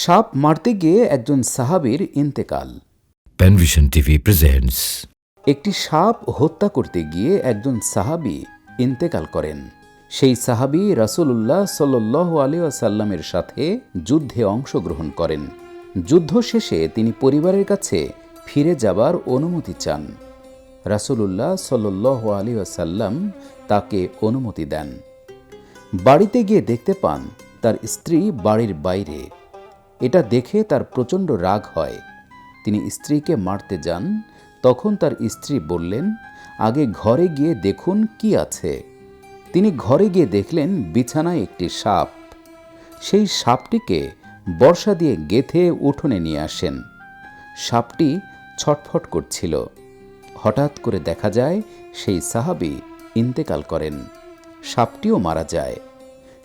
সাপ মারতে গিয়ে একজন সাহাবীর ইন্তেকাল। TV presents একটি সাপ হত্যা করতে গিয়ে একজন সাহাবী ইন্তেকাল করেন। সেই সাহাবী রাসূলুল্লাহ সাল্লাহ আলী আসাল্লামের সাথে যুদ্ধে অংশগ্রহণ করেন। যুদ্ধ শেষে তিনি পরিবারের কাছে ফিরে যাবার অনুমতি চান। রাসূলুল্লাহ সাল্লাহ আলী আসাল্লাম তাকে অনুমতি দেন। বাড়িতে গিয়ে দেখতে পান তার স্ত্রী বাড়ির বাইরে এটা দেখে তার প্রচণ্ড রাগ হয়। তিনি স্ত্রীকে মারতে যান। তখন তার স্ত্রী বললেন, আগে ঘরে গিয়ে দেখুন কি আছে। তিনি ঘরে গিয়ে দেখলেন বিছানায় একটি সাপ। সেই সাপটিকে বর্ষা দিয়ে গেথে উঠোনে নিয়ে আসেন। সাপটি ছটফট করছিল। হঠাৎ করে দেখা যায়, সেই সাহাবি ইন্তেকাল করেন। সাপটিও মারা যায়।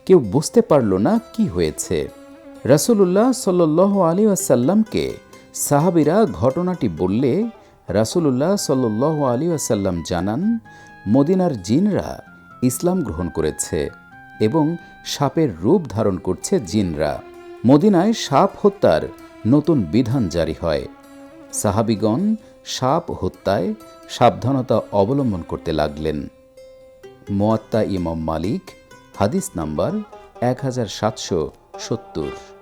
কেউ বুঝতে পারল না কি হয়েছে। রাসূলুল্লাহ সাল্লাহ আলী আসাল্লামকে সাহাবিরা ঘটনাটি বললে, রাসূলুল্লাহ সাল্লাহ আলী আসাল্লাম জানান, মদিনার জিনরা ইসলাম গ্রহণ করেছে এবং সাপের রূপ ধারণ করছে জিনরা। মদিনায় সাপ হত্যার নতুন বিধান জারি হয়। সাহাবিগণ সাপ হত্যায় সাবধানতা অবলম্বন করতে লাগলেন। মোয়াত্তা ইমাম মালিক, হাদিস নাম্বার এক হাজার সাতশো সত্তর।